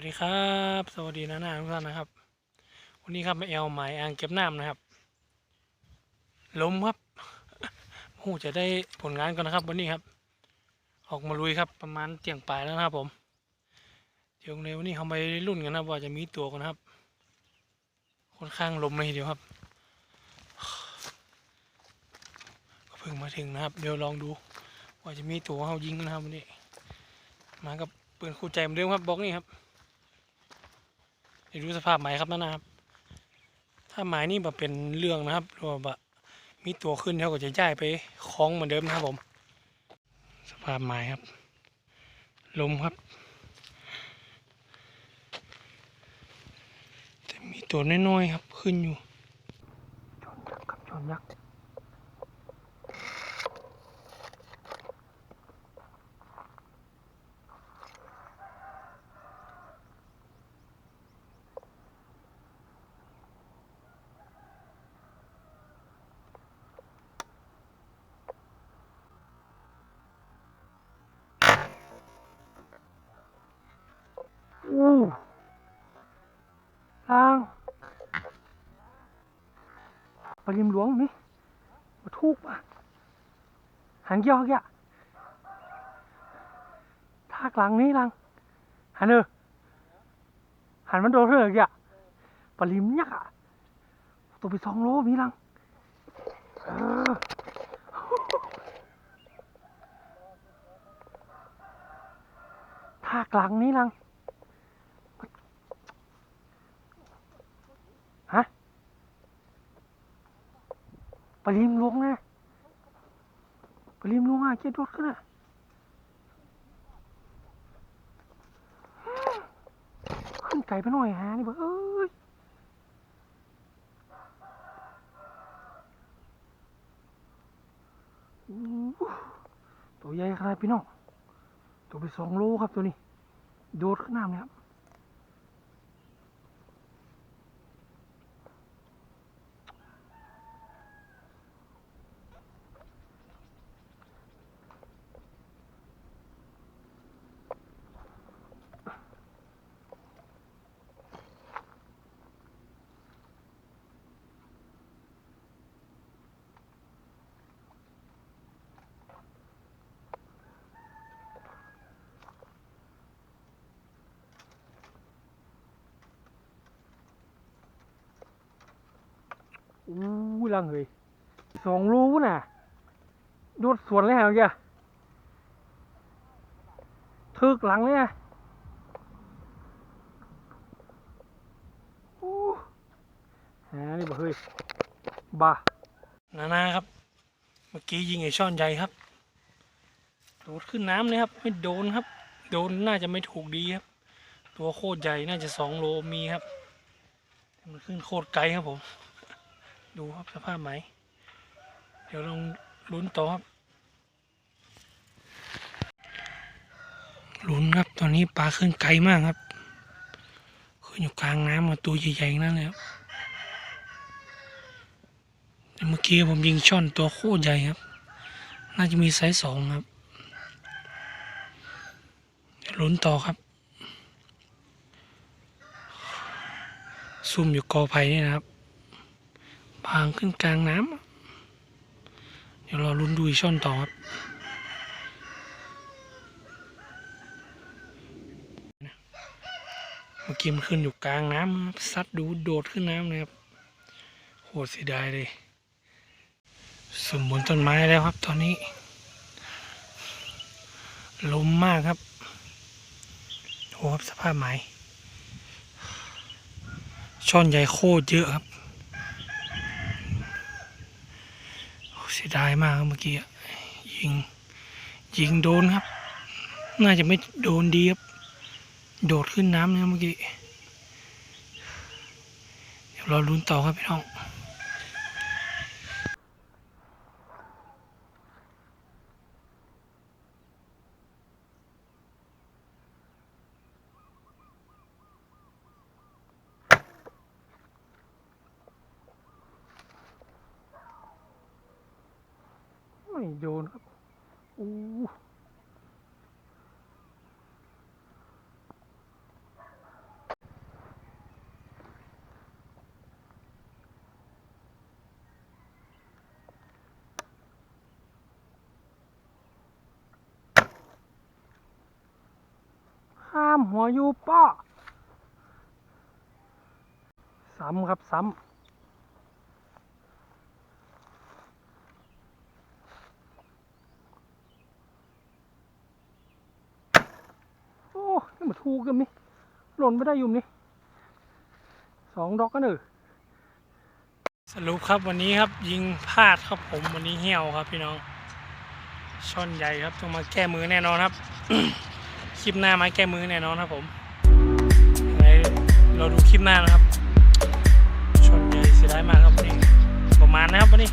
วัสดีครับ สวัสดีนะนาทุกท่านนะครับ วันนี้ครับมาแอลหมายอ่างเก็บน้ำนะครับลมครับหูจะได้ผลงานกันนะครับ วันนี้ครับ ออกมาลุยครับประมาณเตียงปลายแล้วนะครับผมเดี๋ยวในวันนี้เขาไปรุ่นกันนะว่าจะมีตัวกันนะครับค่อนข้างลมเลยทีเดียวครับก็เพิ่งมาถึงนะครับ เดี๋ยวลองดู ว่าจะมีตัวเขายิงกันนะครับวันนี้ มากับปืนคู่ใจเหมือนเดิมครับบล็อกนี่ครับ เดี๋ยวดูสภาพไม้ครับนั่นนะครับ ถ้าไม้นี่แบบเป็นเรื่องนะครับหรือว่าแบบมีตัวขึ้นเขาก็จะย้ายไปคล้องเหมือนเดิมนะครับผม สภาพไม้ครับ ลมครับ แต่มีตัวน้อยๆครับขึ้นอยู่จอนยักษ์ครับจอนยักษ์ ทางปริมหลวงนี่มาทุกป่ะหันเกี่ยวเกี่ยทากหลังนี้หลัง หันเออหันมันโดนเถอเกี่ยปริมยักษ์อะตัวไปสองโลมีหลังเออทากหลังนี้หลัง ฮะป ริมลงนะปริมลงอะเกียรรถขึ้นอะขึ้นไกลไปหน่อยฮะนี่บอกเอ้ยตัวใหญ่ขนาดพี่น้องตัวไปสองโลครับตัวนี้ โดดขึ้นน้ำเลยครับ อู้ลังเลยสองรูน่ะโดดสวนเลยฮะเมื่อกี้ทึกหลังเลยอะอู้ฮะนี่บ่เฮ้ยบ้านานาครับ เมื่อกี้ยิงไอ้ช่อนใหญ่ครับ โดดขึ้นน้ำเลยครับ ไม่โดนครับ โดนน่าจะไม่ถูกดีครับ ตัวโคตรใหญ่น่าจะสองโลมีครับ มันขึ้นโคตรไกลครับผม ดูครับสภาพไหม เดี๋ยวลองลุ้นต่อครับลุ้นครับตอนนี้ปลาขึ้นไกลมากครับ ขึ้นอยู่กลางน้ำมาตัวใหญ่ๆนั่นเลยครับเมื่อกี้ผมยิงช่อนตัวโคตรใหญ่ครับ น่าจะมีไซส์สองครับเดี๋ยวลุ้นต่อครับ ซุ่มอยู่กอไผ่นี่นะครับ พางขึ้นกลางน้ำ เดี๋ยวรอลุ้นดูอีกช่อนต่อครับเมื่อกี้มันขึ้นอยู่กลางน้ำครับซัดดูโดดขึ้นน้ำเลยครับโหดเสียดายเลยสมบนต้นไม้แล้วครับ ตอนนี้ ลมมากครับโหครับสภาพไม้ช่อนใหญ่โคตรเยอะครับ สียดายมากครับเมื่อกี้ยิง ยิงโดนครับ น่าจะไม่โดนดีครับ โดดขึ้นน้ำนะเมื่อกี้ เดี๋ยวเราลุ้นต่อครับพี่น้อง โยนครับอู้ห้ามหัวอยู่ป้อซ้ำครับซ้ำูกันนี่หล่นไม่ได้ยุ่มนี่สองดอกกันเออสรุปครับวันนี้ครับยิงพลาดครับผมวันนี้เหี่ยวครับพี่น้องช่อนใหญ่ครับต้องมาแก้มือแน่นอนครับ คลิปหน้ามาแก้มือแน่นอนครับผมยไงเราดูคลิปหน้านะครับช่อนใหญ่เสียดายมากครับวันนี้ประมาณนะครับวันนี้